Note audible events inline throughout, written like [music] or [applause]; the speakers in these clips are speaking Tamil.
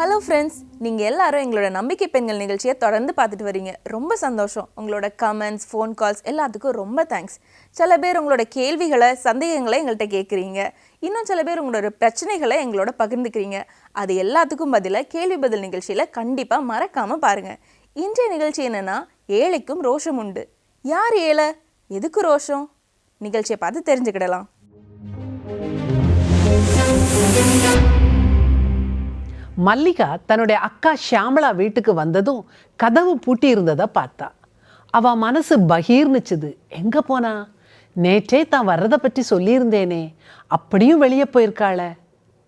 ஹலோ ஃப்ரெண்ட்ஸ் நீங்கள் எல்லாரும் எங்களோட நம்பிக்கை பெண்கள் நிகழ்ச்சியை தொடர்ந்து பார்த்துட்டு வரீங்க. ரொம்ப சந்தோஷம். உங்களோட கமெண்ட்ஸ் ஃபோன் கால்ஸ் எல்லாத்துக்கும் ரொம்ப தேங்க்ஸ் சில பேர் உங்களோட கேள்விகளை சந்தேகங்களை எங்கள்கிட்ட கேட்குறீங்க. இன்னும் சில பேர் உங்களோட பிரச்சனைகளை எங்களோட பகிர்ந்துக்கிறீங்க. அது எல்லாத்துக்கும் பதிலாக கேள்வி பதில் நிகழ்ச்சியில் கண்டிப்பாக மறக்காமல் பாருங்கள் இன்றைய நிகழ்ச்சி என்னென்னா ஏழைக்கும் ரோஷம் உண்டு. யார் ஏழை? எதுக்கு ரோஷம்? நிகழ்ச்சியை பார்த்து தெரிஞ்சுக்கிடலாம். மல்லிகா தன்னுடைய அக்கா ஷியாமளா வீட்டுக்கு வந்ததும் கதவு பூட்டி இருந்ததை பார்த்தா. அவ மனசு பகீர்னுச்சுது. எங்க போனா? நேற்றே தான் வர்றதை பற்றி சொல்லியிருந்தேனே. அப்படியும் வெளியே போயிருக்காள.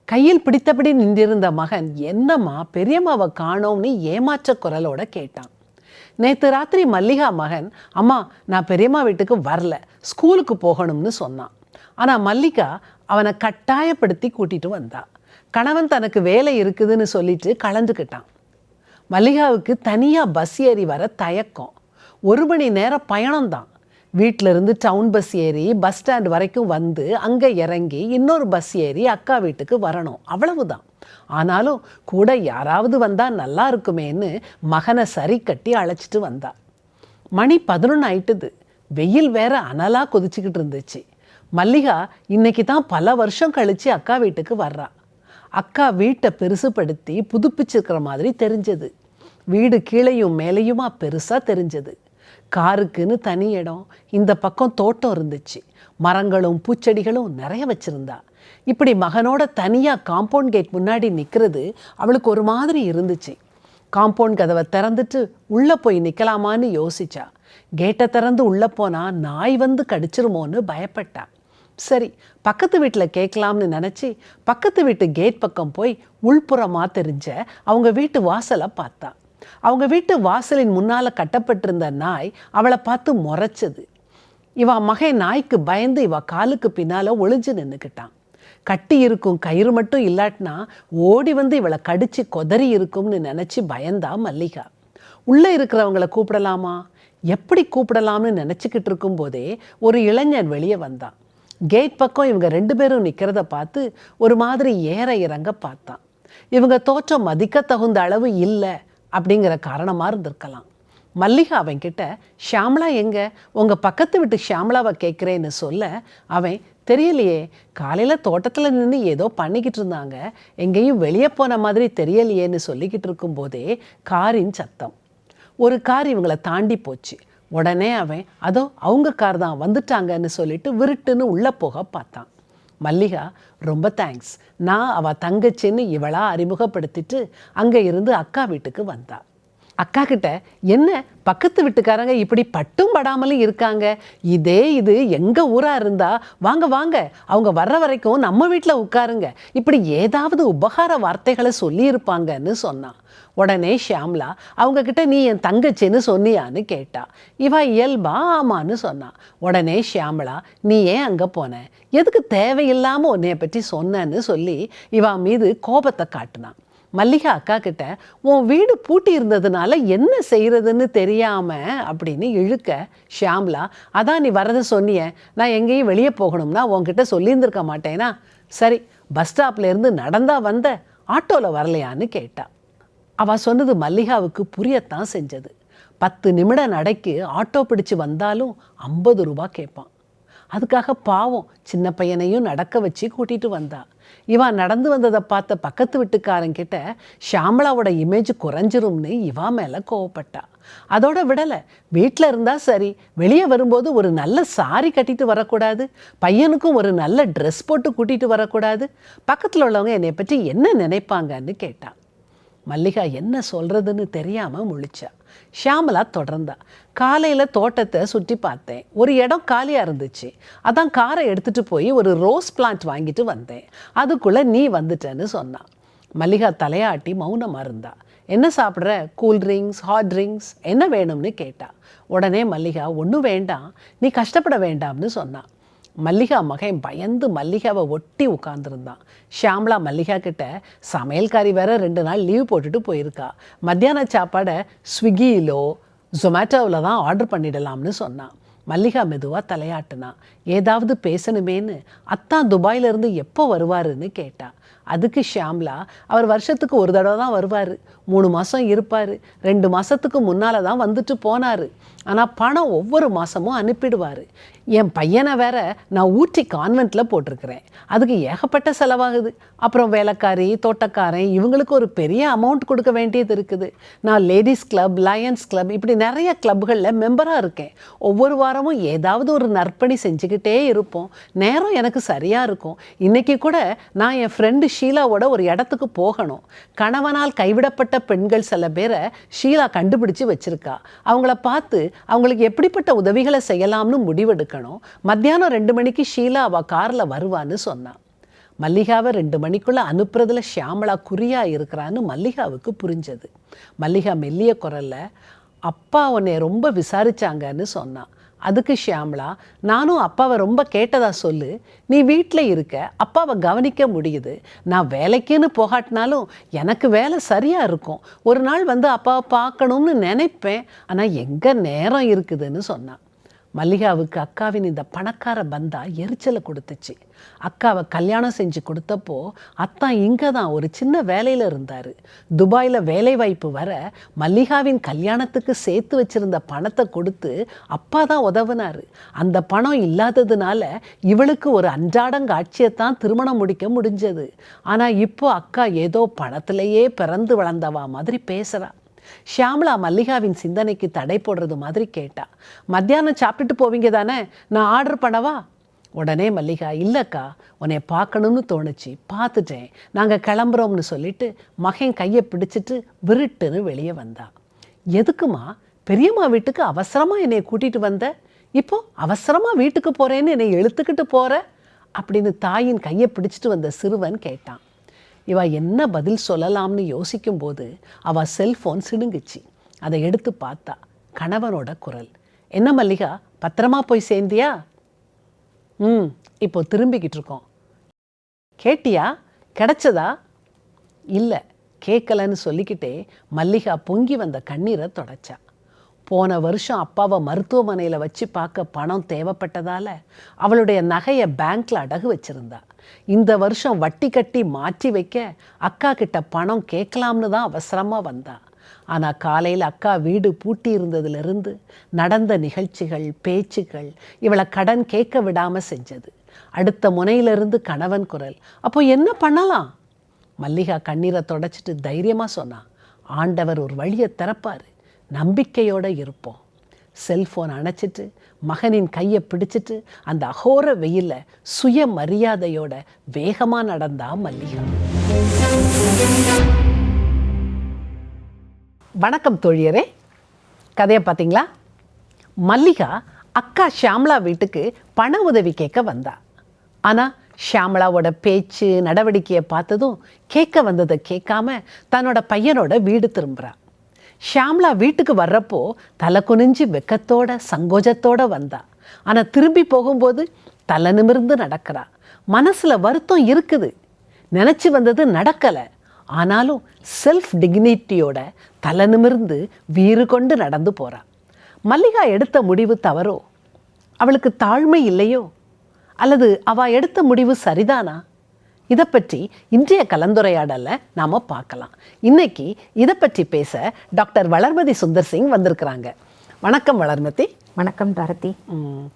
கையில் பிடித்தபடி நின்றிருந்த மகன் என்னம்மா பெரியம்மாவை காணோம்னு ஏமாற்ற குரலோட கேட்டான். நேற்று ராத்திரி மல்லிகா மகன் அம்மா நான் பெரியம்மா வீட்டுக்கு வரல. ஸ்கூலுக்கு போகணும்னு சொன்னான். ஆனால் மல்லிகா அவனை கட்டாயப்படுத்தி கூட்டிட்டு வந்தா. கணவன் தனக்கு வேலை இருக்குதுன்னு சொல்லிட்டு கலந்துக்கிட்டான். மல்லிகாவுக்கு தனியாக பஸ் ஏறி வர தயக்கம். ஒரு மணி நேரம் பயணம்தான். வீட்டிலிருந்து டவுன் பஸ் ஏறி பஸ் ஸ்டாண்ட் வரைக்கும் வந்து அங்கே இறங்கி இன்னொரு பஸ் ஏறி அக்கா வீட்டுக்கு வரணும். அவ்வளவுதான். ஆனாலும் கூட யாராவது வந்தால் நல்லா இருக்குமேன்னு மகனை சரி கட்டி அழைச்சிட்டு வந்தா. மணி பதினொன்று ஆயிட்டுது. வெயில் வேற அனலாக கொதிச்சுக்கிட்டு இருந்துச்சு. மல்லிகா இன்னைக்கு தான் பல வருஷம் கழித்து அக்கா வீட்டுக்கு வர்றா. அக்கா வீட்டை பெருசுப்படுத்தி புதுப்பிச்சிருக்கிற மாதிரி தெரிஞ்சது. வீடு கீழையும் மேலேயுமா பெருசாக தெரிஞ்சது. காருக்குன்னு தனி இடம் இந்த பக்கம் தோட்டம் இருந்துச்சு. மரங்களும் பூச்செடிகளும் நிறைய வச்சுருந்தா. இப்படி மகனோட தனியாக காம்பவுண்ட் கேட் முன்னாடி நிற்கிறது அவளுக்கு ஒரு மாதிரி இருந்துச்சு. காம்பவுண்ட் கதவை திறந்துட்டு உள்ளே போய் நிற்கலாமான்னு யோசிச்சா. கேட்டை திறந்து உள்ளே போனால் நாய் வந்து கடிச்சிருமோன்னு பயப்பட்டா. சரி பக்கத்து வீட்டில் கேட்கலாம்னு நினச்சி பக்கத்து வீட்டு கேட் பக்கம் போய் உள்புறமாக தெரிஞ்ச அவங்க வீட்டு வாசலை பார்த்தா. அவங்க வீட்டு வாசலின் முன்னால் கட்டப்பட்டிருந்த நாய் அவளை பார்த்து முறைச்சது. இவ மகன் நாய்க்கு பயந்து இவ காலுக்கு பின்னால் ஒளிஞ்சு நின்றுக்கிட்டான் கட்டி இருக்கும் கயிறு மட்டும் இல்லாட்டினா ஓடி வந்து இவளை கடிச்சு கொதறி இருக்கும்னு நினச்சி பயந்தா மல்லிகா. உள்ளே இருக்கிறவங்கள கூப்பிடலாமா? எப்படி கூப்பிடலாம்னு நினச்சிக்கிட்டு இருக்கும்போதே ஒரு இளைஞன் வெளியே வந்தான். கேட் பக்கம் இவங்க ரெண்டு பேரும் நிற்கிறத பார்த்து ஒரு மாதிரி ஏற இறங்க பார்த்தான். இவங்க தோற்றம் மதிக்க தகுந்த அளவு இல்லை அப்படிங்கிற காரணமாக இருந்திருக்கலாம். மல்லிகா அவன்கிட்ட ஷியாமளா எங்க? உங்கள் பக்கத்து வீட்டு ஷியாமளாவை கேட்குறேன்னு சொல்ல அவன் தெரியலையே காலையில் தோட்டத்தில் நின்று ஏதோ பண்ணிக்கிட்டு இருந்தாங்க. எங்கேயும் வெளியே போன மாதிரி தெரியலையேன்னு சொல்லிக்கிட்டு இருக்கும்போதே காரின் சத்தம். ஒரு கார் இவங்களை தாண்டி போச்சு. உடனே அவன் அதோ அவங்க கார் தான் வந்துட்டாங்கன்னு சொல்லிட்டு விருட்டுன்னு உள்ளே போக பார்த்தான். மல்லிகா ரொம்ப தேங்க்ஸ் நான் அவள் தங்கச்சின்னு இவளாக அறிமுகப்படுத்திட்டு அங்கே இருந்து அக்கா வீட்டுக்கு வந்தா. அக்கா கிட்ட என்ன பக்கத்து வீட்டுக்காரங்க இப்படி பட்டும் படாமலும் இருக்காங்க? இதே இது எங்கள் ஊராக இருந்தா? வாங்க வாங்க. அவங்க வர்ற வரைக்கும் நம்ம வீட்டில் உட்காருங்க. இப்படி ஏதாவது உபகார வார்த்தைகளை சொல்லியிருப்பாங்கன்னு சொன்னான். உடனே ஷியாம்லா அவங்கக்கிட்ட நீ என் தங்கச்சின்னு சொன்னியான்னு கேட்டா. இவா இயல்பா ஆமான்னு சொன்னான் உடனே ஷியாமளா நீ ஏன் அங்கே போன? எதுக்கு தேவையில்லாமல் உன்னைய பற்றி சொன்னேன்னு சொல்லி இவா மீது கோபத்தை காட்டினான் மல்லிகா அக்கா கிட்ட உன் வீடு பூட்டி இருந்ததுனால என்ன செய்கிறதுன்னு தெரியாம அப்படின்னு இழுக்க ஷியாம்லா அதான் நீ வரதை சொன்னிய. நான் எங்கேயும் வெளியே போகணும்னா உன்கிட்ட சொல்லியிருந்திருக்க மாட்டேனா? சரி பஸ் ஸ்டாப்லேருந்து நடந்தா வந்த ஆட்டோவில் வரலையான்னு கேட்டா. அவள் சொன்னது மல்லிகாவுக்கு புரியத்தான் செஞ்சது. பத்து நிமிட நடைக்கு ஆட்டோ பிடிச்சு வந்தாலும் ஐம்பது ரூபா கேட்பான். அதுக்காக பாவம் சின்ன பையனையும் நடக்க வச்சு கூட்டிகிட்டு வந்தா. இவா நடந்து வந்ததை பார்த்த பக்கத்து வீட்டுக்காரங்கிட்ட ஷாமளாவோட இமேஜ் குறைஞ்சிரும்னு இவா மேலே கோவப்பட்டா. அதோட விடலை வீட்டில் இருந்தால் சரி வெளியே வரும்போது ஒரு நல்ல சாரி கட்டிட்டு வரக்கூடாது பையனுக்கும் ஒரு நல்ல ட்ரெஸ் போட்டு கூட்டிகிட்டு வரக்கூடாது பக்கத்தில் உள்ளவங்க என்னை பற்றி என்ன நினைப்பாங்கன்னு கேட்டான் மல்லிகா என்ன சொல்கிறதுன்னு தெரியாமல் முழிச்சா. ஷியாமலா தொடர்ந்தா. காலையில் தோட்டத்தை சுற்றி பார்த்தேன். ஒரு இடம் காலியாக இருந்துச்சு. அதான் காரை எடுத்துகிட்டு போய் ஒரு ரோஸ் பிளான்ட் வாங்கிட்டு வந்தேன். அதுக்குள்ளே நீ வந்துட்டேன்னு சொன்னான் மல்லிகா தலையாட்டி மௌனமாக இருந்தா. என்ன சாப்பிட்ற? கூல் ட்ரிங்க்ஸ் ஹாட் ட்ரிங்க்ஸ் என்ன வேணும்னு கேட்டா. உடனே மல்லிகா ஒன்றும் வேண்டாம். நீ கஷ்டப்பட வேண்டாம்னு சொன்னான் மல்லிகா மகன் பயந்து மல்லிகாவை ஒட்டி உட்காந்துருந்தான் ஷியாம்லா மல்லிகா கிட்ட சமையல்காரி வேற ரெண்டு நாள் லீவ் போட்டுட்டு போயிருக்கா. மத்தியான சாப்பாடை ஸ்விக்கியிலோ ஜொமேட்டோவில் தான் ஆர்டர் பண்ணிடலாம்னு சொன்னான். மல்லிகா மெதுவாக தலையாட்டுனா ஏதாவது பேசணுமேன்னு அத்தான் துபாயிலிருந்து எப்போ வருவாருன்னு கேட்டா. அதுக்கு ஷியாம்லா அவர் வருஷத்துக்கு ஒரு தடவை தான் வருவார். மூணு மாதம் இருப்பார். ரெண்டு மாதத்துக்கு முன்னால் தான் வந்துட்டு போனார். ஆனால் பணம் ஒவ்வொரு மாதமும் அனுப்பிடுவார். என் பையனை வேற நான் ஊட்டி கான்வென்ட்டில் போட்டிருக்கிறேன். அதுக்கு ஏகப்பட்ட செலவாகுது. அப்புறம் வேலைக்காரி தோட்டக்காரன் இவங்களுக்கு ஒரு பெரிய அமௌண்ட் கொடுக்க வேண்டியது இருக்குது. நான் லேடிஸ் கிளப் லயன்ஸ் கிளப் இப்படி நிறைய கிளப்புகளில் மெம்பராக இருக்கேன். ஒவ்வொரு வாரமும் ஏதாவது ஒரு நற்பணி செஞ்சுக்கிட்டே இருப்போம். நேரம் எனக்கு சரியாக இருக்கும். இன்றைக்கி கூட நான் என் ஃப்ரெண்டு ஷீலாவோட ஒரு இடத்துக்கு போகணும். கணவனால் கைவிடப்பட்ட பெண்கள் சில பேரை ஷீலா கண்டுபிடிச்சு வச்சுருக்கா. அவங்கள பார்த்து அவங்களுக்கு எப்படிப்பட்ட உதவிகளை செய்யலாம்னு இருக்கணும். மத்தியானம் ரெண்டு மணிக்கு ஷீலா அவள் காரில் வருவான்னு சொன்னான். மல்லிகாவை ரெண்டு மணிக்குள்ளே அனுப்புறதுல ஷியாமளா குறியா இருக்கிறான்னு மல்லிகாவுக்கு புரிஞ்சது. மல்லிகா மெல்லிய குரலில் அப்பா உன்னை ரொம்ப விசாரிச்சாங்கன்னு சொன்னான். அதுக்கு ஷியாமளா நானும் அப்பாவை ரொம்ப கேட்டதா சொல்லு. நீ வீட்டில் இருக்க அப்பாவை கவனிக்க முடியுது. நான் வேலைக்குன்னு போகாட்டினாலும் எனக்கு வேலை சரியாக இருக்கும். ஒரு நாள் வந்து அப்பாவை பார்க்கணும்னு நினைப்பேன். ஆனால் எங்கே நேரம் இருக்குதுன்னு சொன்னான். மல்லிகாவுக்கு அக்காவின் இந்த பணக்கார பந்தா எரிச்சலை கொடுத்துச்சு. அக்காவை கல்யாணம் செஞ்சு கொடுத்தப்போ அத்தான் இங்கே தான் ஒரு சின்ன வேலையில் இருந்தார். துபாயில் வேலை வாய்ப்பு வர மல்லிகாவின் கல்யாணத்துக்கு சேர்த்து வச்சிருந்த பணத்தை கொடுத்து அப்பா தான் உதவுனார். அந்த பணம் இல்லாததுனால இவளுக்கு ஒரு அன்றாடங்காட்சியைத்தான் திருமணம் முடிக்க முடிஞ்சது. ஆனால் இப்போ அக்கா ஏதோ பணத்திலேயே பிறந்து வளர்ந்தவா மாதிரி பேசுகிறா ஷியாமலா மல்லிகாவின் சிந்தனைக்கு தடை போடுறது மாதிரி கேட்டா. மத்தியானம் சாப்பிட்டுட்டு போவீங்க தானே? நான் ஆர்டர் பண்ணவா? உடனே மல்லிகா இல்லைக்கா உன்னை பார்க்கணும்னு தோணுச்சு. பார்த்துட்டேன். நாங்கள் கிளம்புறோம்னு சொல்லிட்டு மகன் கையை பிடிச்சிட்டு விருட்டுன்னு வெளியே வந்தா. எதுக்குமா? பெரியம்மா வீட்டுக்கு அவசரமாக என்னை கூட்டிகிட்டு வந்த? இப்போ அவசரமாக வீட்டுக்கு போகிறேன்னு என்னை எழுத்துக்கிட்டு போகிற அப்படின்னு தாயின் கையை பிடிச்சிட்டு வந்த சிறுவன் கேட்டான். இவ என்ன பதில் சொல்லலாம்னு யோசிக்கும்போது அவள் செல்ஃபோன் சிடுங்குச்சு. அதை எடுத்து பார்த்தா கணவனோட குரல். என்ன மல்லிகா பத்திரமா போய் சேர்ந்தியா? ம் இப்போ திரும்பிக்கிட்டு இருக்கோம். கேட்டியா? கிடைச்சதா? இல்லை கேட்கலன்னு சொல்லிக்கிட்டே மல்லிகா பொங்கி வந்த கண்ணீரை தொடச்சா. போன வருஷம் அப்பாவை மருத்துவமனையில் வச்சு பார்க்க பணம் தேவைப்பட்டதால் அவளுடைய நகையை பேங்க்கில் அடகு வச்சிருந்தா. இந்த வருஷம் வட்டி கட்டி மாற்றி வைக்க அக்கா கிட்ட பணம் கேட்கலாம்னு தான் அவசரமாக வந்தா. ஆனால் காலையில் அக்கா வீடு பூட்டி இருந்ததுலேருந்து நடந்த நிகழ்ச்சிகள் பேச்சுகள் இவளை கடன் கேட்க விடாமல் செஞ்சது. அடுத்த முனையிலிருந்து கணவன் குரல் அப்போ என்ன பண்ணலாம்? மல்லிகா கண்ணீரை தொடச்சிட்டு தைரியமாக சொன்னா ஆண்டவர் ஒரு வழியை திறப்பாரு. நம்பிக்கையோட இருப்போம். செல்போன் அணைச்சிட்டு மகனின் கையை பிடிச்சிட்டு அந்த அகோர வெயில்ல சுய மரியாதையோட வேகமாக நடந்தா மல்லிகா. வணக்கம் தோழியரே. கதையை பார்த்தீங்களா மல்லிகா அக்கா ஷியாமளா வீட்டுக்கு பண உதவி கேட்க வந்தா. ஆனால் ஷியாமளாவோட பேச்சு நடவடிக்கையை பார்த்ததும் கேட்க வந்ததை கேட்காம தன்னோட பையனோட வீடு திரும்புகிறா ஷியாம்லா வீட்டுக்கு வர்றப்போ தலை குனிஞ்சு வெக்கத்தோட சங்கோஜத்தோட வந்தா. ஆனால் திரும்பி போகும்போது தலை நிமிர்ந்து நடக்கிறா. மனசில் வருத்தம் இருக்குது. நினச்சி வந்தது நடக்கலை. ஆனாலும் செல்ஃப் டிக்னிட்டியோட தலை நிமிர்ந்து வீறு கொண்டு நடந்து போகிறா மல்லிகா எடுத்த முடிவு தவறோ? அவளுக்கு தாழ்மை இல்லையோ? அல்லது அவ எடுத்த முடிவு சரிதானா? இதை பற்றி இன்றைய கலந்துரையாடலை நாம் பார்க்கலாம். இன்னைக்கு இதை பற்றி பேச டாக்டர் வளர்மதி சுந்தர் சிங் வந்திருக்கிறாங்க. வணக்கம் வளர்மதி. வணக்கம் பாரதி ம்,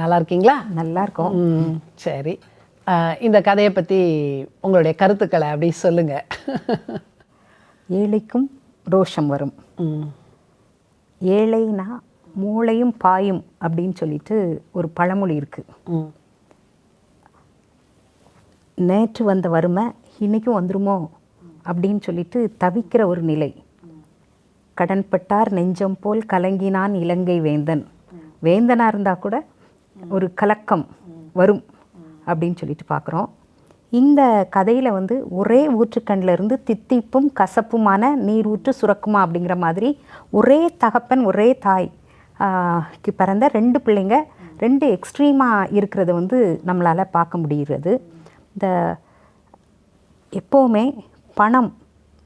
நல்லா இருக்கீங்களா? நல்லா இருக்கோம். ம், சரி. இந்த கதையை பற்றி உங்களுடைய கருத்துக்களை அப்படி சொல்லுங்க. ஏழைக்கும் ரோஷம் வரும். ம், ஏழைனா மூளையும் பாயும் அப்படின்னு சொல்லிட்டு ஒரு பழமொழி இருக்கு. ம், நேற்று வந்த வறுமை இன்றைக்கும் வந்துருமோ? அப்படின்னு சொல்லிட்டு தவிக்கிற ஒரு நிலை. கடன்பட்டார் நெஞ்சம் போல் கலங்கினான் இலங்கை வேந்தன். வேந்தனாக இருந்தால் கூட ஒரு கலக்கம் வரும் அப்படின்னு சொல்லிட்டு பார்க்குறோம் இந்த கதையில் வந்து ஒரே ஊற்றுக்கண்ணில் இருந்து தித்திப்பும் கசப்புமான நீர் ஊற்று சுரக்குமா அப்படிங்கிற மாதிரி ஒரே தகப்பன் ஒரே தாய் பிறந்த ரெண்டு பிள்ளைங்க ரெண்டு எக்ஸ்ட்ரீமாக இருக்கிறத வந்து நம்மளால் பார்க்க முடிகிறது. இந்த எப்போவுமே பணம்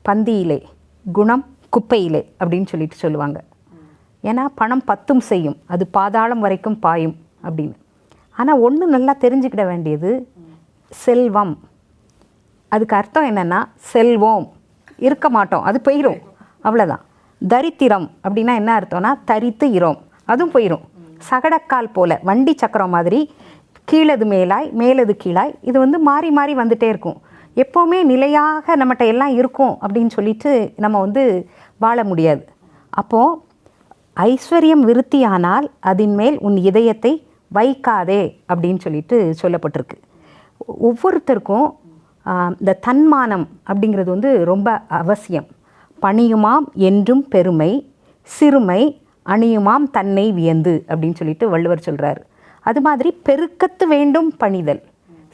பந்தியிலே குணம் குப்பையிலே அப்படின்னு சொல்லிட்டு சொல்லுவாங்க. ஏன்னா பணம் பத்தும் செய்யும் அது பாதாளம் வரைக்கும் பாயும் அப்படின்னு. ஆனால் ஒன்று நல்லா தெரிஞ்சுக்கிட வேண்டியது செல்வம். அதுக்கு அர்த்தம் என்னென்னா செல்வோம். இருக்க மாட்டோம் அது போயிடும் அவ்வளோதான் தரித்திரம் அப்படின்னா என்ன அர்த்தம்னா தரித்து இரோம் அதுவும் போயிடும் சகடக்கால் போல் வண்டி சக்கரம் மாதிரி கீழது மேலாய் மேலது கீழாய் இது வந்து மாறி மாறி வந்துட்டே இருக்கும். எப்போவுமே நிலையாக நம்மகிட்ட எல்லாம் இருக்கும் அப்படின்னு சொல்லிட்டு நம்ம வந்து வாழ முடியாது. அப்போது ஐஸ்வர்யம் விருத்தியானால் அதன் மேல் உன் இதயத்தை வைக்காதே அப்படின்னு சொல்லிட்டு சொல்லப்பட்டிருக்கு. ஒவ்வொருத்தருக்கும் இந்த தன்மானம் அப்படிங்கிறது வந்து ரொம்ப அவசியம். பணியுமாம் என்றும் பெருமை சிறுமை அணியுமாம் தன்னை வியந்து அப்படின்னு சொல்லிட்டு வள்ளுவர் சொல்கிறார் அது மாதிரி பெருக்கத்து வேண்டும் பணிதல்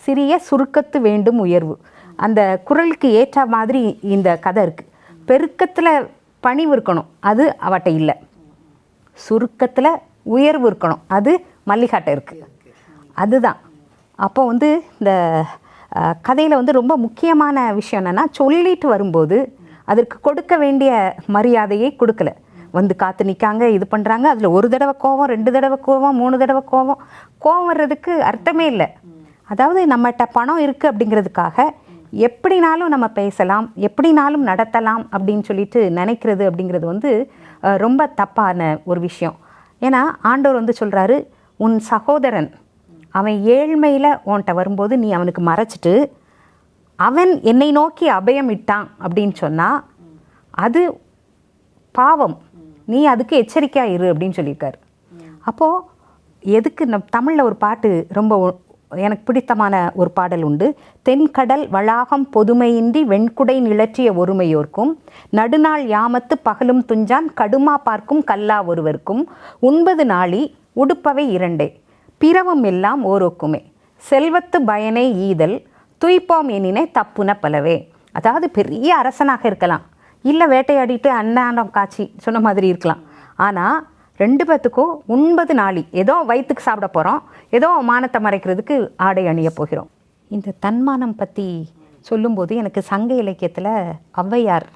சிறிய சுருக்கத்து வேண்டும் உயர்வு. அந்த குரலுக்கு ஏற்ற மாதிரி இந்த கதை இருக்குது பெருக்கத்தில் பணிவு இருக்கணும் அது அவட்ட இல்லை. சுருக்கத்தில் உயர்வு இருக்கணும் அது மல்லிகாட்டை இருக்குது அதுதான். அப்போ வந்து இந்த கதையில் வந்து ரொம்ப முக்கியமான விஷயம் என்னென்னா சொல்லிட்டு வரும்போது அதற்கு கொடுக்க வேண்டிய மரியாதையை கொடுக்கல. வந்து காத்து நிற்காங்க இது பண்ணுறாங்க அதில் ஒரு தடவை கோவம் ரெண்டு தடவை கோவம் மூணு தடவை கோவம். கோவம் வர்றதுக்கு அர்த்தமே இல்லை. அதாவது நம்மகிட்ட பணம் இருக்குது அப்படிங்கிறதுக்காக எப்படினாலும் நம்ம பேசலாம் எப்படினாலும் நடத்தலாம் அப்படின்னு சொல்லிட்டு நினைக்கிறது அப்படிங்கிறது வந்து ரொம்ப தப்பான ஒரு விஷயம். ஏன்னா ஆண்டவர் வந்து சொல்கிறாரு உன் சகோதரன் அவன் ஏழ்மையில் உன்கிட்ட வரும்போது நீ அவனுக்கு மறைச்சிட்டு அவன் என்னை நோக்கி அபயம் இட்டான் அப்படின்னு சொன்னால் அது பாவம். நீ அதுக்கு எச்சரிக்கையாக இரு அப்படின்னு சொல்லியிருக்காரு. அப்போது எதுக்கு நம் தமிழில் ஒரு பாட்டு ரொம்ப எனக்கு பிடித்தமான ஒரு பாடல் உண்டு. தென்கடல் வளாகம் பொதுமையின்றி வெண்குடை நிழற்றிய ஒருமையோர்க்கும் நடுநாள் யாமத்து பகலும் துஞ்சான் கடுமா பார்க்கும் கல்லா ஒருவர்க்கும் ஒன்பது நாளி உடுப்பவை இரண்டே பிறவும் எல்லாம் ஓரோக்குமே செல்வத்து பயனை ஈதல் துய்ப்போம் எனினே தப்புன பலவே. அதாவது பெரிய அரசனாக இருக்கலாம். இல்லை வேட்டையாடிட்டு அன்னாடம் காட்சி சொன்ன மாதிரி இருக்கலாம். ஆனால் ரெண்டு பேத்துக்கும் ஒன்பது நாளி ஏதோ வயிற்றுக்கு சாப்பிட போகிறோம் ஏதோ மானத்தை மறைக்கிறதுக்கு ஆடை அணிய போகிறோம். இந்த தன்மானம் பற்றி சொல்லும்போது எனக்கு சங்க இலக்கியத்தில் ஔவையார்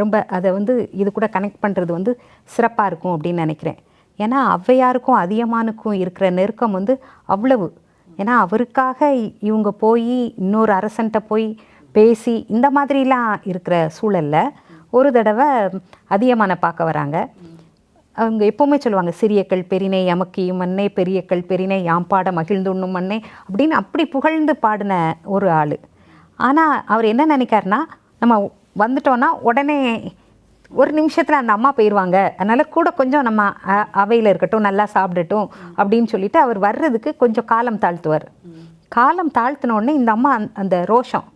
ரொம்ப அதை வந்து இது கூட கனெக்ட் பண்ணுறது வந்து சிறப்பாக இருக்கும் அப்படின்னு நினைக்கிறேன். ஏன்னா ஔவையாருக்கும் அதியமானுக்கும் இருக்கிற நெருக்கம் வந்து அவ்வளவு. ஏன்னா அவருக்காக இவங்க போய் இன்னொரு அரசன்ட்ட போய் பேசி இந்த மாதிரிலாம் இருக்கிற சூழலில் ஒரு தடவை அதியமான பார்க்க வராங்க. அவங்க எப்போவுமே சொல்லுவாங்க சிறியக்கள் பெரினை எமக்கியும் மண்ணே பெரியக்கள் பெரினை யாம்பாட மகிழ்ந்துண்ணும் மண்ணே அப்படின்னு அப்படி புகழ்ந்து பாடின ஒரு ஆள். ஆனால் அவர் என்ன நினைக்காருன்னா நம்ம வந்துட்டோன்னா உடனே ஒரு நிமிஷத்தில் அந்த அம்மா போயிடுவாங்க அதனால் கூட கொஞ்சம் நம்ம அவையில் இருக்கட்டும் நல்லா சாப்பிடட்டும் அப்படின்னு சொல்லிட்டு அவர் வர்றதுக்கு கொஞ்சம் காலம் தாழ்த்துவார். காலம் தாழ்த்தின உடனே இந்த அம்மா அந்த ரோஷம்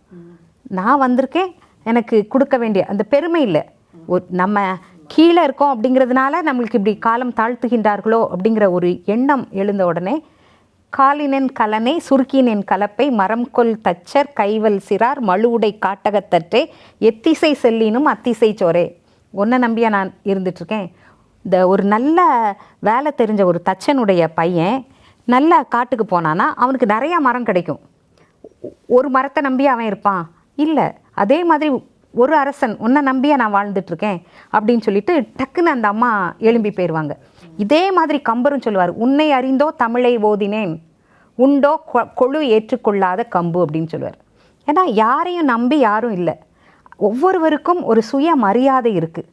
நான் வந்திருக்கேன் எனக்கு கொடுக்க வேண்டிய அந்த பெருமை இல்லை. ஒரு நம்ம கீழே இருக்கோம் அப்படிங்கிறதுனால நம்மளுக்கு இப்படி காலம் தாழ்த்துகின்றார்களோ அப்படிங்கிற ஒரு எண்ணம் எழுந்த உடனே காலினின் கலனை சுருக்கினென் கலப்பை மரம் கொல் தச்சர் கைவல் சிறார் மழுவுடை காட்டகத்தற்றே எத்திசை செல்லினும் அத்திசை சோரே ஒன்றை நம்பியா நான் இருந்துட்டுருக்கேன். இந்த ஒரு நல்ல வேலை தெரிஞ்ச ஒரு தச்சனுடைய பையன் நல்ல காட்டுக்கு போனான்னா அவனுக்கு நிறையா மரம் கிடைக்கும். ஒரு மரத்தை நம்பி அவன் இருப்பான். இல்லை அதே மாதிரி ஒரு அரசன் உன்னை நம்பியே நான் வாழ்ந்துட்டு இருக்கேன் அப்படின்னு சொல்லிட்டு டக்குன்னு அந்த அம்மா எழும்பி போயிடுவாங்க இதே மாதிரி கம்பரும் சொல்லுவார் உன்னை அறிந்தோ தமிழை ஓதினேன் உண்டோ கொழு ஏற்றுக்கொள்ளாத கம்பு அப்படின்னு சொல்லுவார். ஏன்னா யாரையும் நம்பி யாரும் இல்லை. ஒவ்வொருவருக்கும் ஒரு சுய மரியாதை இருக்குது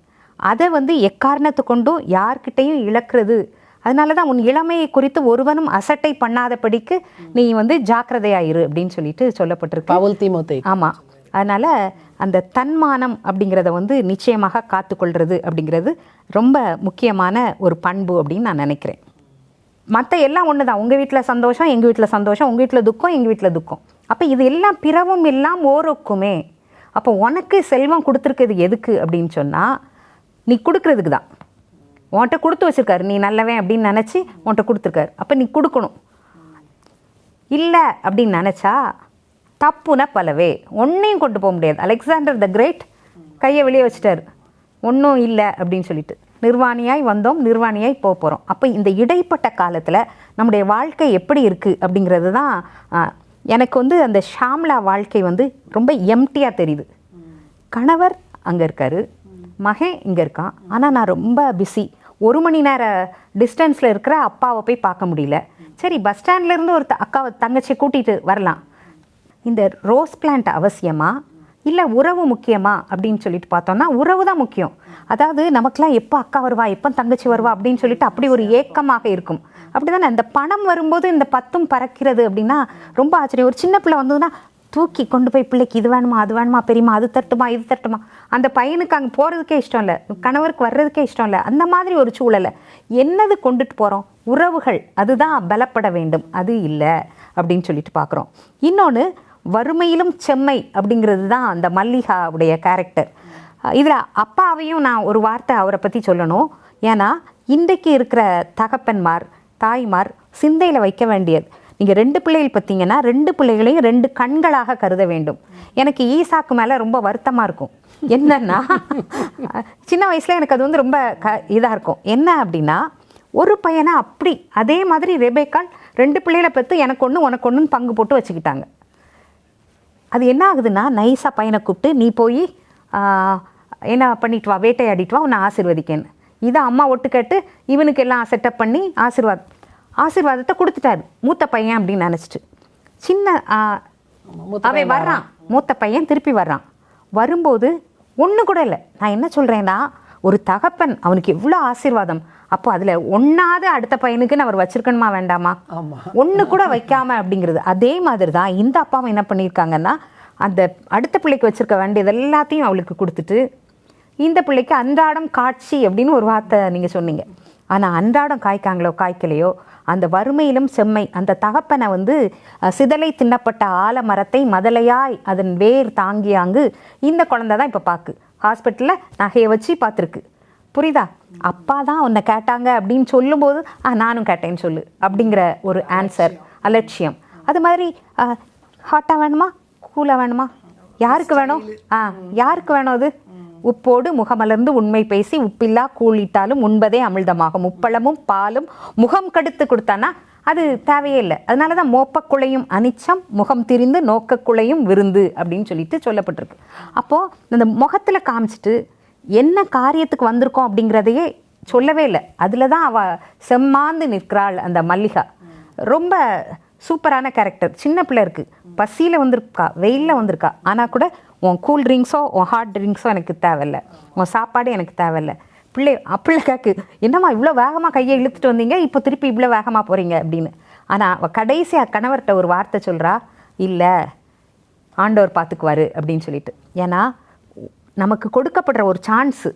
அதை வந்து எக்காரணத்தை கொண்டும் யார்கிட்டையும் இழக்கிறது. அதனால தான் உன் இளமையை குறித்து ஒருவனும் அசட்டை பண்ணாதபடிக்கு நீ வந்து ஜாக்கிரதையாயிரு அப்படின்னு சொல்லிட்டு சொல்லப்பட்டிருக்கு. பவுல் தீமோத்தே ஆமாம் அதனால் அந்த தன்மானம் அப்படிங்கிறத வந்து நிச்சயமாக காத்துக்கொள்கிறது அப்படிங்கிறது ரொம்ப முக்கியமான ஒரு பண்பு அப்படின்னு நான் நினைக்கிறேன். மற்ற எல்லாம் ஒன்று தான் உங்கள் வீட்டில் சந்தோஷம் எங்கள் வீட்டில் சந்தோஷம். உங்கள் வீட்டில் துக்கம் எங்கள் வீட்டில் துக்கம். அப்போ இது எல்லாம் பிறவும் எல்லாம் ஓரொக்குமே. அப்போ உனக்கு செல்வம் கொடுத்துருக்கிறது எதுக்கு அப்படின்னு சொன்னால் நீ கொடுக்கறதுக்கு தான். உன்கிட்ட கொடுத்து வச்சிருக்காரு. நீ நல்லவன் அப்படின்னு நினச்சி உன்கிட்ட கொடுத்துருக்காரு. அப்போ நீ கொடுக்கணும். இல்லை அப்படின்னு நினச்சா தப்புன பலவே. ஒன்றையும் கொண்டு போக முடியாது. அலெக்சாண்டர் த கிரேட் கையை வெளியே வச்சுட்டார். ஒன்றும் இல்லை அப்படின்னு சொல்லிட்டு. நிர்வாணியாய் வந்தோம் நிர்வாணியாய் போக போகிறோம் அப்போ இந்த இடைப்பட்ட காலத்தில் நம்முடைய வாழ்க்கை எப்படி இருக்குது அப்படிங்கிறது தான் எனக்கு வந்து அந்த ஷாம்லா வாழ்க்கை வந்து ரொம்ப எம்டியாக தெரியுது. கணவர் அங்கே இருக்காரு. மகன் இங்கே இருக்கான். ஆனால் நான் ரொம்ப பிஸி ஒரு மணி நேர டிஸ்டன்ஸில் இருக்கிற அப்பாவை போய் பார்க்க முடியல. சரி பஸ் ஸ்டாண்ட்லேருந்து ஒரு த- அக்காவை தங்கச்சி கூட்டிகிட்டு வரலாம். இந்த ரோஸ் பிளான்ட் அவசியமா? இல்லை உறவு முக்கியமா? அப்படின்னு சொல்லிட்டு பார்த்தோம்னா உறவு தான் முக்கியம். அதாவது நமக்கெலாம் எப்போ அக்கா வருவா எப்போ தங்கச்சி வருவா அப்படின்னு சொல்லிட்டு அப்படி ஒரு ஏக்கமாக இருக்கும். அப்படி தானே இந்த பணம் வரும்போது இந்த பத்தும் பறக்கிறது அப்படின்னா ரொம்ப ஆச்சரியம். ஒரு சின்ன பிள்ளை வந்ததுன்னா தூக்கி கொண்டு போய் பிள்ளைக்கு இது வேணுமா அது வேணுமா பெரியமா அது தட்டுமா இது தட்டுமா? அந்த பையனுக்கு அங்கே போகிறதுக்கே இஷ்டம் இல்லை. கணவருக்கு வர்றதுக்கே இஷ்டம் இல்லை. அந்த மாதிரி ஒரு சூழலை என்னது கொண்டுட்டு போகிறோம் உறவுகள். அதுதான் பலப்பட வேண்டும். அது இல்லை. அப்படின்னு சொல்லிட்டு பார்க்குறோம். இன்னொன்று வறுமையிலும் செம்மை அப்படிங்கிறது தான் அந்த மல்லிகாவுடைய கேரக்டர் இதில் அப்பாவையும் நான் ஒரு வார்த்தை அவரை பற்றி சொல்லணும். ஏன்னா இன்றைக்கு இருக்கிற தகப்பன்மார் தாய்மார் சிந்தையில் வைக்க வேண்டியது. நீங்கள் ரெண்டு பிள்ளைகள் பார்த்தீங்கன்னா ரெண்டு பிள்ளைகளையும் ரெண்டு கண்களாக கருத வேண்டும். எனக்கு ஈசாக்கு மேலே ரொம்ப வருத்தமாக இருக்கும். என்னன்னா சின்ன வயசில் எனக்கு அது வந்து ரொம்ப க இதாக இருக்கும். என்ன அப்படின்னா ஒரு பையனை அப்படி அதே மாதிரி ரெபேக்கால் ரெண்டு பிள்ளைகளை பார்த்து எனக்கு ஒன்று உனக்கு ஒன்றுன்னு பங்கு போட்டு வச்சுக்கிட்டாங்க. அது என்ன ஆகுதுன்னா நைஸாக பையனை கூப்பிட்டு நீ போய் என்ன பண்ணிட்டு வா வேட்டையாடிட்டு வா உன்னை ஆசிர்வதிக்கேன்னு. இதை அம்மா ஒட்டு கேட்டு இவனுக்கு எல்லாம் செட்டப் பண்ணி ஆசீர்வாத் ஆசீர்வாதத்தை கொடுத்துட்டாரு. மூத்த பையன் அப்படின்னு நினச்சிட்டு. சின்ன அவன் வர்றான். மூத்த பையன் திருப்பி வர்றான். வரும்போது ஒன்று கூட இல்லை. நான் என்ன சொல்கிறேன்னா ஒரு தகப்பன் அவனுக்கு எவ்வளோ ஆசீர்வாதம். அப்போ அதில் ஒன்றாவது அடுத்த பையனுக்குன்னு அவர் வச்சிருக்கணுமா வேண்டாமா. ஒன்று கூட வைக்காம அப்படிங்கிறது. அதே மாதிரி தான் இந்த அப்பாவும் என்ன பண்ணியிருக்காங்கன்னா அந்த அடுத்த பிள்ளைக்கு வச்சிருக்க வேண்டியது எல்லாத்தையும் அவளுக்கு கொடுத்துட்டு இந்த பிள்ளைக்கு அன்றாடம் காட்சி அப்படின்னு ஒரு வார்த்தை நீங்கள் சொன்னீங்க. ஆனால் அன்றாடம் காய்க்காங்களோ காய்க்கலையோ அந்த வறுமையிலும் செம்மை அந்த தகப்பனை வந்து சிதலை தின்னப்பட்ட ஆலமரத்தை மதலையாய் அதன் வேர் தாங்கியாங்கு இந்த குழந்தை தான் இப்போ பார்க்கு ஹாஸ்பிட்டலில் நகையை வச்சு பார்த்துருக்கு. புரியுதா? அப்பா தான் உன்னை கேட்டாங்க அப்படின்னு சொல்லும்போது ஆ நானும் கேட்டேன்னு சொல்லு அப்படிங்கிற ஒரு ஆன்சர் அலட்சியம். அது மாதிரி ஹாட்டாக வேணுமா? கூலாக வேணுமா? யாருக்கு வேணும்? ஆ யாருக்கு வேணும் அது? உப்போடு முகமலர்ந்து உண்மை பேசி உப்பில்லா கூழிட்டாலும் உண்பதே அமிழ்தமாகும். உப்பளமும் பாலும் முகம் கடுத்து கொடுத்தானா அது தேவையே இல்லை. அதனால தான் மோப்பக்குழையும் அனிச்சம் முகம் திரிந்து நோக்கக்குழையும் விருந்து அப்படின்னு சொல்லிட்டு சொல்லப்பட்டிருக்கு. அப்போது இந்த முகத்தில் காமிச்சிட்டு என்ன காரியத்துக்கு வந்திருக்கோம் அப்படிங்கிறதையே சொல்லவே இல்லை. அதில் தான் அவள் செம்மாந்து நிற்கிறாள் அந்த மல்லிகா. ரொம்ப சூப்பரான கேரக்டர் சின்ன பிள்ளை இருக்குது பசியில் வந்திருக்கா வெயிலில் வந்திருக்கா. ஆனால் கூட உன் கூல் ட்ரிங்க்ஸோ உன் ஹாட் ட்ரிங்க்ஸோ எனக்கு தேவையில்ல. உன் சாப்பாடு எனக்கு தேவையில்ல. பிள்ளை அப்பிள்ளை கேக்கு என்னம்மா இவ்வளோ வேகமாக கையை இழுத்துட்டு வந்தீங்க? இப்போ திருப்பி இவ்வளோ வேகமாக போகிறீங்க அப்படின்னு. ஆனால் அவள் கடைசியாக கணவர்கிட்ட ஒரு வார்த்தை சொல்கிறா இல்லை ஆண்டவர் பார்த்துக்குவாரு அப்படின்னு சொல்லிட்டு. ஏன்னா நமக்கு கொடுக்கப்படுற ஒரு சான்ஸு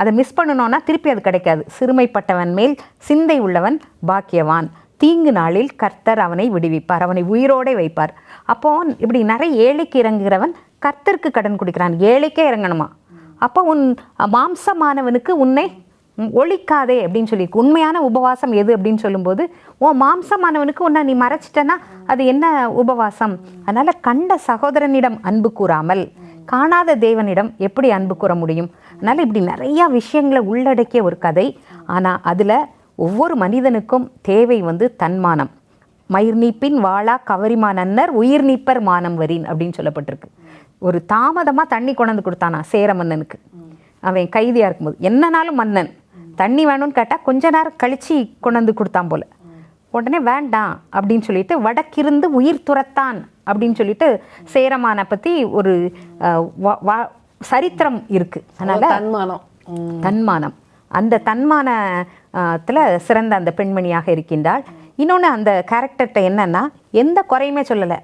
அதை மிஸ் பண்ணணும்னா திருப்பி அது கிடைக்காது. சிறுமைப்பட்டவன் மேல் சிந்தை உள்ளவன் பாக்கியவான். தீங்கு நாளில் கர்த்தர் அவனை விடுவிப்பார் அவனை உயிரோடே வைப்பார். அப்போது இப்படி நிறைய ஏழைக்கு இறங்குகிறவன் கர்த்தருக்கு கடன் கொடுக்கிறான். ஏழைக்கே இறங்கணுமா? அப்போ உன் மாம்சமானவனுக்கு உன்னை ஒழிக்காதே அப்படின்னு சொல்லி உண்மையான உபவாசம் எது அப்படின்னு சொல்லும்போது உன் மாம்சமானவனுக்கு உன்னை நீ மறைச்சிட்டனா அது என்ன உபவாசம்? அதனால் கண்ட சகோதரனிடம் அன்பு கூறாமல் காணாத தேவனிடம் எப்படி அன்பு கூற முடியும்? அதனால் இப்படி நிறையா விஷயங்களை உள்ளடக்கிய ஒரு கதை. ஆனால் அதில் ஒவ்வொரு மனிதனுக்கும் தேவை வந்து தன்மானம். மயிர் நீப்பின் வாழா கவரிமா நன்னர் உயிர் நீப்பர் மானம் வரின் அப்படின்னு சொல்லப்பட்டிருக்கு. ஒரு தாமதமாக தண்ணி கொண்டாந்து கொடுத்தானா சேர மன்னனுக்கு. அவன் கைதியாக இருக்கும்போது என்னனாலும் மன்னன் தண்ணி வேணும்னு கேட்டால் கொஞ்ச நேரம் கழிச்சு கொண்டாந்து கொடுத்தான் போல. உடனே வேண்டாம் அப்படின்னு சொல்லிட்டு வடக்கிருந்து உயிர் துரத்தான் அப்படின்னு சொல்லிட்டு சேரமானை பற்றி ஒரு சரித்திரம் இருக்குது அதனால் தன்மானம். தன்மானம். அந்த தன்மானத்தில் சிறந்த அந்த பெண்மணியாக இருக்கின்றாள். இன்னொன்று அந்த கேரக்டர்கிட்ட என்னன்னா எந்த குறையுமே சொல்லலை.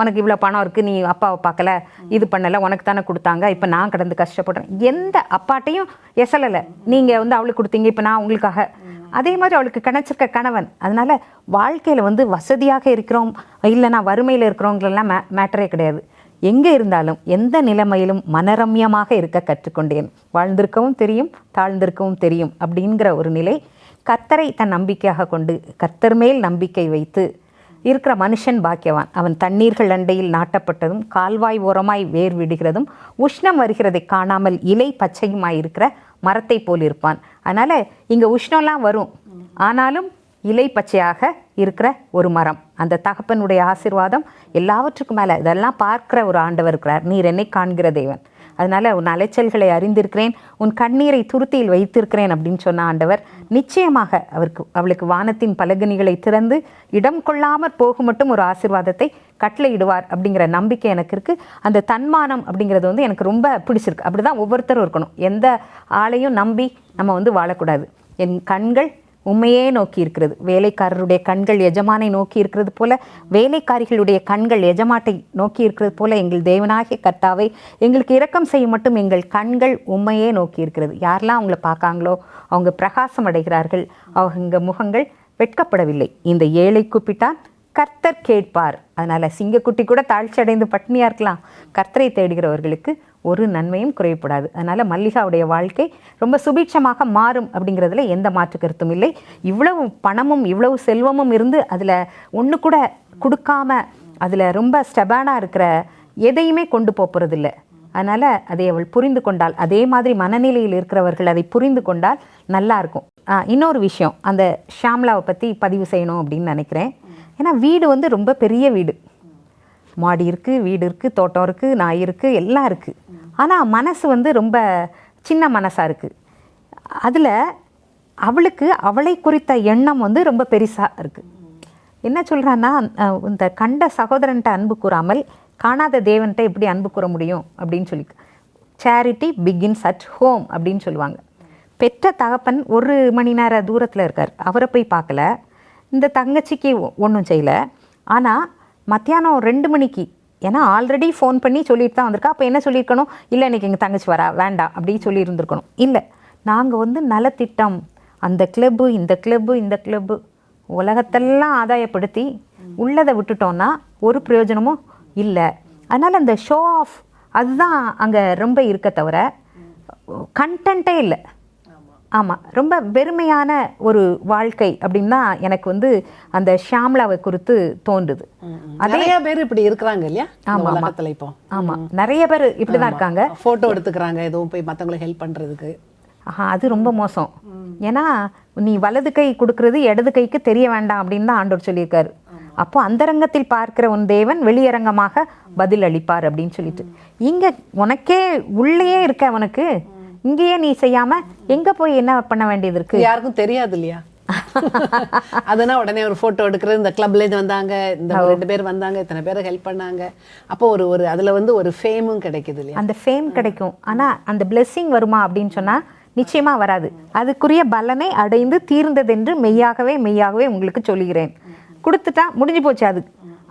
உனக்கு இவ்வளோ பணம் இருக்குது நீ அப்பாவை பார்க்கல இது பண்ணலை உனக்கு தானே கொடுத்தாங்க இப்போ நான் கடந்து கஷ்டப்படுறேன் எந்த அப்பாட்டையும் எசலலை. நீங்கள் வந்து அவளுக்கு கொடுத்தீங்க இப்போ நான் உங்களுக்காக. அதே மாதிரி அவளுக்கு கிடைச்சிருக்க கணவன். அதனால் வாழ்க்கையில் வந்து வசதியாக இருக்கிறோம் இல்லைனா வறுமையில் இருக்கிறவங்களெல்லாம் மே மேட்டரே கிடையாது. எங்கே இருந்தாலும் எந்த நிலைமையிலும் மனரம்யமாக இருக்க கற்றுக்கொண்டேன். வாழ்ந்திருக்கவும் தெரியும் தாழ்ந்திருக்கவும் தெரியும் அப்படிங்கிற ஒரு நிலை கத்தரை தன் நம்பிக்கையாக கொண்டு கத்தர் மேல் நம்பிக்கை வைத்து இருக்கிற மனுஷன் பாக்கியவான். அவன் தண்ணீர்கள் அண்டையில் நாட்டப்பட்டதும் கால்வாய் ஓரமாய் வேர் விடுகிறதும் உஷ்ணம் வருகிறதை காணாமல் இலை பச்சையுமாய் இருக்கிற மரத்தை போல் இருப்பான். அதனால் இங்கே உஷ்ணம்லாம் வரும். ஆனாலும் இலை பச்சையாக இருக்கிற ஒரு மரம். அந்த தகப்பனுடைய ஆசீர்வாதம் எல்லாவற்றுக்கும் மேலே இதெல்லாம் பார்க்கிற ஒரு ஆண்டவர் இருக்கிறார். நீர் என்னை காண்கிற தேவன். அதனால உன் அலைச்சல்களை அறிந்திருக்கிறேன் உன் கண்ணீரை துருத்தியில் வைத்திருக்கிறேன் அப்படின்னு சொன்ன ஆண்டவர் நிச்சயமாக அவருக்கு அவளுக்கு வானத்தின் பலகனிகளை திறந்து இடம் கொள்ளாமற் போகும் மட்டும் ஒரு ஆசீர்வாதத்தை கட்டளையிடுவார் அப்படிங்கிற நம்பிக்கை எனக்கு இருக்கு. அந்த தன்மானம் அப்படிங்கிறது வந்து எனக்கு ரொம்ப பிடிச்சிருக்கு. அப்படிதான் ஒவ்வொருத்தரும் இருக்கணும். எந்த ஆளையும் நம்பி நம்ம வந்து வாழக்கூடாது. என் கண்கள் உண்மையே நோக்கி இருக்கிறது வேலைக்காரருடைய கண்கள் எஜமானை நோக்கி இருக்கிறது போல வேலைக்காரிகளுடைய கண்கள் எஜமாட்டை நோக்கி இருக்கிறது போல எங்கள் தேவனாகிய கர்த்தாவை எங்களுக்கு இரக்கம் செய்ய மட்டும் எங்கள் கண்கள் உண்மையே நோக்கி இருக்கிறது யாரெல்லாம் அவங்கள பார்க்காங்களோ அவங்க பிரகாசம் அடைகிறார்கள். அவங்க முகங்கள் வெட்கப்படவில்லை. இந்த ஏழை கூப்பிட்டால் கர்த்தர் கேட்பார். அதனால் சிங்கக்குட்டி கூட தாழ்ச்சி அடைந்து பட்னியா இருக்கலாம். கர்த்தரை தேடுகிறவர்களுக்கு ஒரு நன்மையும் குறையப்படாது. அதனால் மல்லிகாவுடைய வாழ்க்கை ரொம்ப சுபீட்சமாக மாறும் அப்படிங்கிறதுல எந்த மாற்று கருத்தும் இல்லை. இவ்வளவு பணமும் இவ்வளவு செல்வமும் இருந்து அதில் ஒன்று கூட கொடுக்காம அதில் ரொம்ப ஸ்டெபானாக இருக்கிற எதையுமே கொண்டு போகிறதில்ல அதனால் அதை அவள் புரிந்து கொண்டால் அதே மாதிரி மனநிலையில் இருக்கிறவர்கள் அதை புரிந்து கொண்டால் நல்லாயிருக்கும் இன்னொரு விஷயம். அந்த ஷாம்லாவை பற்றி பதிவு செய்யணும் அப்படின்னு நினைக்கிறேன். ஏன்னா வீடு வந்து ரொம்ப பெரிய வீடு. மாடி இருக்குது வீடு இருக்குது தோட்டம் இருக்குது நாய் இருக்குது எல்லாம் இருக்குது ஆனால் மனசு வந்து ரொம்ப சின்ன மனசாக இருக்குது அதில் அவளுக்கு அவளை குறித்த எண்ணம் வந்து ரொம்ப பெருசாக இருக்குது என்ன சொல்கிறான்னா இந்த கண்ட சகோதரன்ட்ட அன்பு கூறாமல் காணாத தேவன்ட்ட எப்படி அன்பு கூற முடியும்? அப்படின்னு சொல்லி சேரிட்டி பிகின்ஸ் அட் ஹோம் அப்படின்னு சொல்லுவாங்க. பெற்ற தகப்பன் ஒரு மணி நேர தூரத்தில் இருக்கார். அவரை போய் பார்க்கல. இந்த தங்கச்சிக்கு ஒன்றும் செய்யலை. ஆனால் மத்தியானம் ரெண்டு மணிக்கு. ஏன்னா ஆல்ரெடி ஃபோன் பண்ணி சொல்லிட்டு தான் வந்திருக்கா. அப்போ என்ன சொல்லியிருக்கணும்? இல்லை இன்னைக்கு எங்கள் தங்கச்சி வரா. வேண்டாம் அப்படின்னு சொல்லியிருந்துருக்கணும். இல்லை நாங்கள் வந்து நலத்திட்டம். அந்த கிளப்பு இந்த கிளப்பு இந்த கிளப்பு உலகத்தெல்லாம் ஆதாயப்படுத்தி உள்ளதை விட்டுட்டோன்னா ஒரு பிரயோஜனமும் இல்லை. அதனால் அந்த ஷோ ஆஃப் அதுதான் அங்கே ரொம்ப இருக்க தவிர கண்டென்ட்டே இல்லை. ஆமாம் ரொம்ப வெறுமையான ஒரு வாழ்க்கை அப்படின்னு எனக்கு வந்து அந்த ஷாம்லாவை குறித்து தோன்றுது. நிறைய பேர் இப்படி இருக்கிறாங்க இல்லையா? இந்த உலகத்துல இப்போ. ஆமாம் நிறைய பேர் இப்படி தான் இருக்காங்க. போட்டோ எடுத்துக்கிறாங்க எதுவும் போய் மத்தவங்களுக்கு ஹெல்ப் பண்றதுக்கு. ஆஹா அது ரொம்ப மோசம். ஏன்னா நீ வலது கை கொடுக்கறது இடது கைக்கு தெரிய வேண்டாம் அப்படின்னு தான் ஆண்டவர் சொல்லியிருக்காரு. அப்போ அந்தரங்கத்தில் பார்க்கிற உன் தேவன் வெளியரங்கமாக பதில் அளிப்பார் அப்படின்னு சொல்லிட்டு. இங்க உனக்கே உள்ளேயே இருக்க உனக்கு இங்கேயே நீ செய்யாம எங்க போய் என்ன பண்ண வேண்டியது இருக்கு இது யாருக்கும் தெரியாது இல்லையா? [laughs] அதுனா உடனே ஒரு போட்டோ எடுக்கிறது இந்த கிளப்ல இருந்து வந்தாங்க இந்த ரெண்டு பேர் வந்தாங்க இத்தனை பேர் ஹெல்ப் பண்ணாங்க. அப்போ ஒரு ஒரு அதுல வந்து ஒரு ஃபேமும் கிடைக்குது இல்லையா? அந்த ஃபேம் கிடைக்கும். ஆனா அந்த blessing வருமா அப்படின்னு சொன்னா நிச்சயமா வராது. அதுக்குரிய பலனை அடைந்து தீர்ந்ததென்று மெய்யாகவே மெய்யாகவே உங்களுக்கு சொல்லுகிறேன். கொடுத்துட்டா முடிஞ்சு போச்சு அது.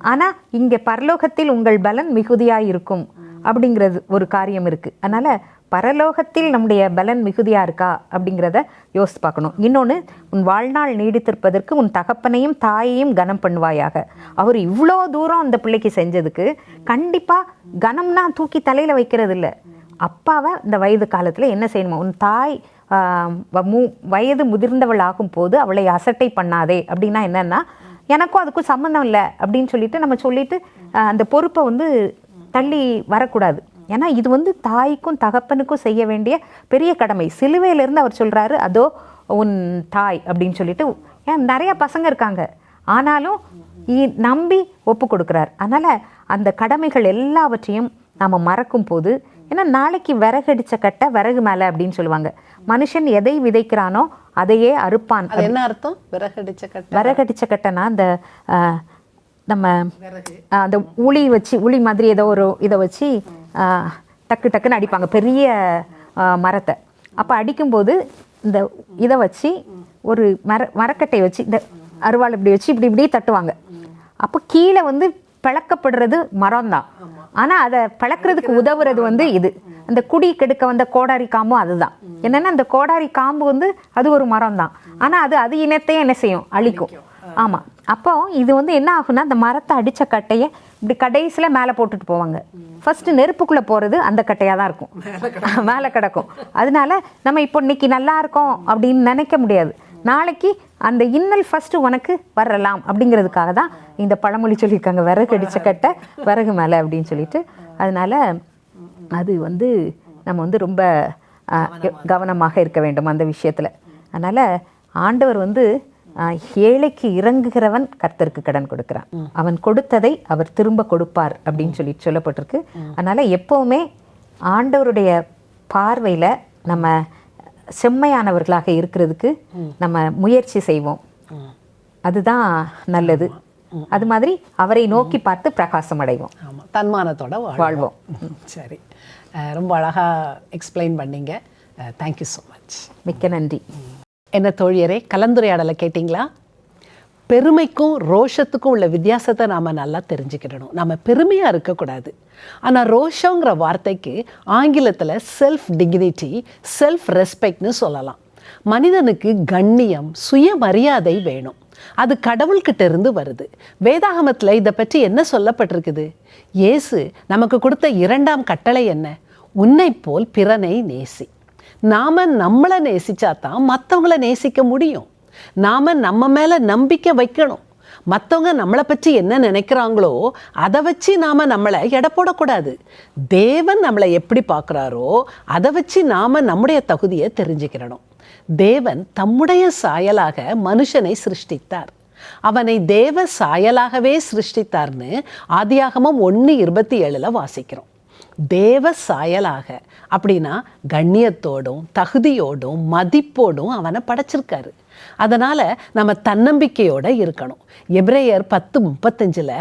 ஆனா இங்க பரலோகத்தில் உங்கள் பலன் மிகுதியாய் இருக்கும் அப்படிங்கிறது ஒரு காரியம் இருக்கு. அதனால பரலோகத்தில் நம்முடைய பலன் மிகுதியாக இருக்கா அப்படிங்கிறத யோசித்து பார்க்கணும். இன்னொன்று உன் வாழ்நாள் நீடித்திருப்பதற்கு உன் தகப்பனையும் தாயையும் கனம் பண்ணுவாயாக. அவர் இவ்வளோ தூரம் அந்த பிள்ளைக்கு செஞ்சதுக்கு கண்டிப்பாக கனம்னா தூக்கி தலையில் வைக்கிறது இல்லை அப்பாவை இந்த வயது காலத்தில் என்ன செய்யணுமோ? உன் தாய் வ- மூ வயது முதிர்ந்தவள் ஆகும் போது அவளை அசட்டை பண்ணாதே அப்படின்னா என்னென்னா எனக்கும் அதுக்கும் சம்மந்தம் இல்லை அப்படின்னு சொல்லிட்டு நம்ம சொல்லிட்டு அந்த பொறுப்பை வந்து தள்ளி வரக்கூடாது. ஏன்னா இது வந்து தாய்க்கும் தகப்பனுக்கும் செய்ய வேண்டிய பெரிய கடமை. சிலுவையிலிருந்து அவர் சொல்றாரு அதோ உன் தாய் அப்படின்னு சொல்லிட்டு ஏன் நிறைய பசங்க இருக்காங்க. ஆனாலும் நம்பி ஒப்பு கொடுக்குறார். அதனால அந்த கடமைகள் எல்லாவற்றையும் நாம மறக்கும் போது ஏன்னா நாளைக்கு விறகடிச்ச கட்டை விறகு மேலே அப்படின்னு சொல்லுவாங்க. மனுஷன் எதை விதைக்கிறானோ அதையே அறுப்பான். என்ன அர்த்தம்? விறகடிச்ச கட்டை. விறகடிச்ச கட்டைனா அந்த நம்ம அந்த உளி வச்சு உளி மாதிரி ஏதோ ஒரு இதை வச்சு டக்கு டக்குன்னு அடிப்பாங்க. பெரிய மரத்தை. அப்போ அடிக்கும்போது இந்த இதை வச்சு ஒரு மர மரக்கட்டையை வச்சு இந்த அருவாள் இப்படி வச்சு இப்படி இப்படி தட்டுவாங்க. அப்போ கீழே வந்து பிளக்கப்படுறது மரம் தான் ஆனால் அதை பிளக்கிறதுக்கு உதவுறது வந்து இது. அந்த குடி கெடுக்க வந்த கோடாரி காம்பும் அதுதான். என்னென்னா அந்த கோடாரி காம்பு வந்து அது ஒரு மரம் தான் ஆனால் அது அது இனத்தையும் என்ன செய்யும்? அழிக்கும். ஆமாம் அப்போ இது வந்து என்ன ஆகும்னா அந்த மரத்தை அடித்த கட்டையை இப்படி கடைசியில் மேலே போட்டுட்டு போவாங்க. ஃபர்ஸ்ட் நெருப்புக்குள்ளே போகிறது அந்த கட்டையாக தான் இருக்கும். மேலே கிடக்கும். அதனால நம்ம இப்போ இன்னைக்கு நல்லா இருக்கோம் அப்படின்னு நினைக்க முடியாது. நாளைக்கு அந்த இன்னல் ஃபர்ஸ்ட் உனக்கு வரலாம் அப்படிங்கிறதுக்காக தான் இந்த பழமொழி சொல்லியிருக்காங்க. விறகு அடிச்ச கட்டை விறகு மேலே அப்படின்னு சொல்லிட்டு. அதனால அது வந்து நம்ம வந்து ரொம்ப கவனமாக இருக்க வேண்டும் அந்த விஷயத்தில். அதனால் ஆண்டவர் வந்து ஏழைக்கு இறங்குகிறவன் கர்த்தருக்கு கடன் கொடுக்கிறான். அவன் கொடுத்ததை அவர் திரும்ப கொடுப்பார் அப்படின்னு சொல்லி சொல்லப்பட்டிருக்கு. அதனால் எப்போவுமே ஆண்டவருடைய பார்வையில் நம்ம செம்மையானவர்களாக இருக்கிறதுக்கு நம்ம முயற்சி செய்வோம். அதுதான் நல்லது. அது மாதிரி அவரை நோக்கி பார்த்து பிரகாசம் அடைவோம். ஆமாம் தன்மானத்தோட வாழ்வோம். சரி. ரொம்ப அழகாக எக்ஸ்பிளைன் பண்ணீங்க. தேங்க்யூ ஸோ மச் மிக்க நன்றி. என்ன தோழியரே கலந்துரையாடலை கேட்டிங்களா? பெருமைக்கும் ரோஷத்துக்கும் உள்ள வித்தியாசத்தை நாம் நல்லா தெரிஞ்சுக்கிடணும். நம்ம பெருமையாக இருக்கக்கூடாது. ஆனால் ரோஷங்கிற வார்த்தைக்கு ஆங்கிலத்தில் செல்ஃப் டிக்னிட்டி செல்ஃப் ரெஸ்பெக்ட்னு சொல்லலாம். மனிதனுக்கு கண்ணியம் சுயமரியாதை வேணும். அது கடவுள்கிட்ட இருந்து வருது. வேதாகமத்தில் இதை பற்றி என்ன சொல்லப்பட்டிருக்குது? இயேசு நமக்கு கொடுத்த இரண்டாம் கட்டளை என்ன? உன்னை போல் பிறனை நேசி. நாம் நம்மளை நேசித்தா தான் மற்றவங்கள நேசிக்க முடியும். நாம நம்ம மேலே நம்பிக்கை வைக்கணும். மற்றவங்க நம்மளை பற்றி என்ன நினைக்கிறாங்களோ அதை வச்சு நாம் நம்மளை எடை போடக்கூடாது. தேவன் நம்மளை எப்படி பார்க்குறாரோ அதை வச்சு நாம் நம்முடைய தகுதியை தெரிஞ்சுக்கிறணும் தேவன் தம்முடைய சாயலாக மனுஷனை சிருஷ்டித்தார். அவனை தேவ சாயலாகவே சிருஷ்டித்தார்னு ஆதியாகமம் ஒன்று இருபத்தி ஏழில் வாசிக்கிறோம். தேவ சாயலாக அப்படின்னா கண்ணியத்தோடும் தகுதியோடும் மதிப்போடும் அவனை படைச்சிருக்காரு. அதனால் நம்ம தன்னம்பிக்கையோடு இருக்கணும். எப்ரேயர் பத்து முப்பத்தஞ்சில்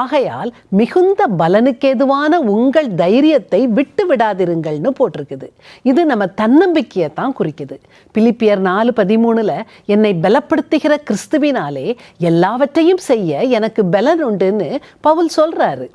ஆகையால் மிகுந்த பலனுக்கேதுவான உங்கள் தைரியத்தை விட்டு விடாதிருங்கள்னு போட்டிருக்குது. இது நம்ம தன்னம்பிக்கையை தான் குறிக்குது. பிலிப்பியர் நாலு பதிமூணில் என்னை பலப்படுத்துகிற கிறிஸ்துவினாலே எல்லாவற்றையும் செய்ய எனக்கு பலன் உண்டுன்னு பவுல் சொல்கிறாரு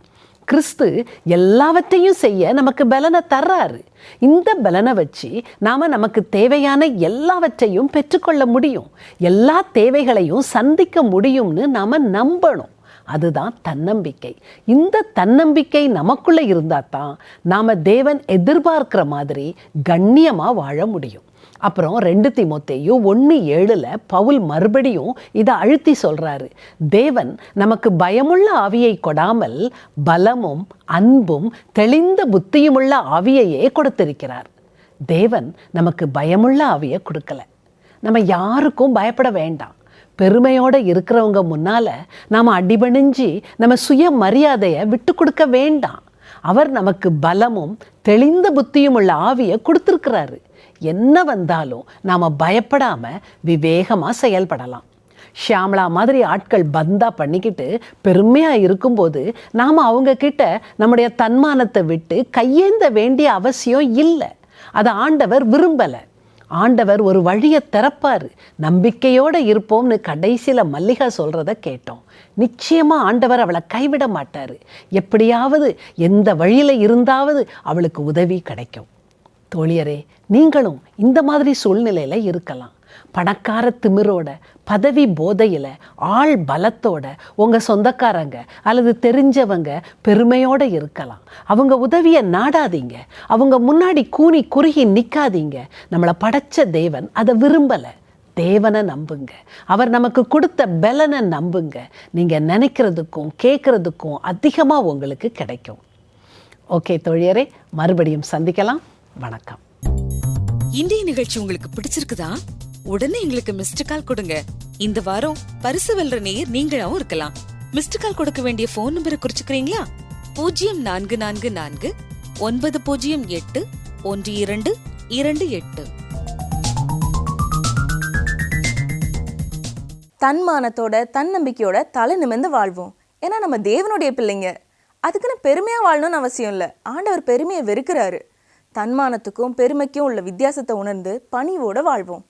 கிறிஸ்து எல்லாவற்றையும் செய்ய நமக்கு பலனை தர்றாரு. இந்த பலனை வச்சு நாம் நமக்கு தேவையான எல்லாவற்றையும் பெற்றுக்கொள்ள முடியும். எல்லா தேவைகளையும் சந்திக்க முடியும்னு நாம் நம்பணும். அதுதான் தன்னம்பிக்கை. இந்த தன்னம்பிக்கை நமக்குள்ளே இருந்தால் தான் நாம் தேவன் எதிர்பார்க்கிற மாதிரி கண்ணியமாக வாழ முடியும். அப்புறம் ரெண்டு திமுத்தேயும் ஒன்று ஏழில் பவுல் மறுபடியும் இதை அழுத்தி சொல்கிறாரு தேவன் நமக்கு பயமுள்ள ஆவியை கொடாமல் பலமும் அன்பும் தெளிந்த புத்தியுமுள்ள ஆவியையே கொடுத்திருக்கிறார். தேவன் நமக்கு பயமுள்ள ஆவியை கொடுக்கல. நம்ம யாருக்கும் பயப்பட வேண்டாம். பெருமையோடு இருக்கிறவங்க முன்னால் நாம் அடிபணிஞ்சு நம்ம சுய மரியாதையை விட்டு கொடுக்க வேண்டாம். அவர் நமக்கு பலமும் தெளிந்த புத்தியும் உள்ள ஆவியை கொடுத்துருக்கிறாரு. என்ன வந்தாலும் நாம் பயப்படாமல் விவேகமாக செயல்படலாம். ஷியாமளா மாதிரி ஆட்கள் பந்தா பண்ணிக்கிட்டு பெருமையாக இருக்கும்போது நாம் அவங்க கிட்ட நம்முடைய தன்மானத்தை விட்டு கையேந்த வேண்டிய அவசியம் இல்லை. அதை ஆண்டவர் விரும்பலை. ஆண்டவர் ஒரு வழியை திறப்பார். நம்பிக்கையோடு இருப்போம்னு கடைசியில் மல்லிகா சொல்கிறத கேட்டோம். நிச்சயமாக ஆண்டவர் அவளை கைவிட மாட்டார். எப்படியாவது எந்த வழியில் இருந்தாவது அவளுக்கு உதவி கிடைக்கும். தோழியரே நீங்களும் இந்த மாதிரி சூழ்நிலையில் இருக்கலாம். பணக்கார திமிரோட பதவி போதையில் ஆள் பலத்தோட உங்கள் சொந்தக்காரங்க அல்லது தெரிஞ்சவங்க பெருமையோடு இருக்கலாம். அவங்க உதவியை நாடாதீங்க. அவங்க முன்னாடி கூனி குறுகி நிற்காதீங்க நம்மளை படைச்ச தேவன் அதை விரும்பலை. தேவனை நம்புங்க. அவர் நமக்கு கொடுத்த பலனை நம்புங்க. நீங்கள் நினைக்கிறதுக்கும் கேட்குறதுக்கும் அதிகமாக உங்களுக்கு கிடைக்கும். ஓகே தோழியரே மறுபடியும் சந்திக்கலாம். வணக்கம். இன்றைய நிகழ்ச்சி உங்களுக்கு பிடிச்சிருக்குதா? உடனே எங்களுக்கு மிஸ்டு கால் கொடுங்க. இந்த வாரம் பரிசு வெல்ற நேயர் நீங்களாவும் இருக்கலாம். மிஸ்டு கால் கொடுக்க வேண்டிய போன் நம்பரை குறிச்சுக்கிறீங்களா? பூஜ்ஜியம் நான்கு நான்கு நான்கு ஒன்பது பூஜ்ஜியம் எட்டு ஒன்று இரண்டு இரண்டு எட்டு. தன்மானத்தோட தன்னம்பிக்கையோட தலை நிமிர்ந்து வாழ்வோம். ஏன்னா நம்ம தேவனுடைய பிள்ளைங்க. அதுக்குன்னு பெருமையாக வாழணும்னு அவசியம் இல்லை. ஆண்டவர் பெருமையை வெறுக்கிறாரு. தன்மானத்துக்கும் பெருமைக்கும் உள்ள வித்தியாசத்தை உணர்ந்து பணிவோட வாழ்வோம்.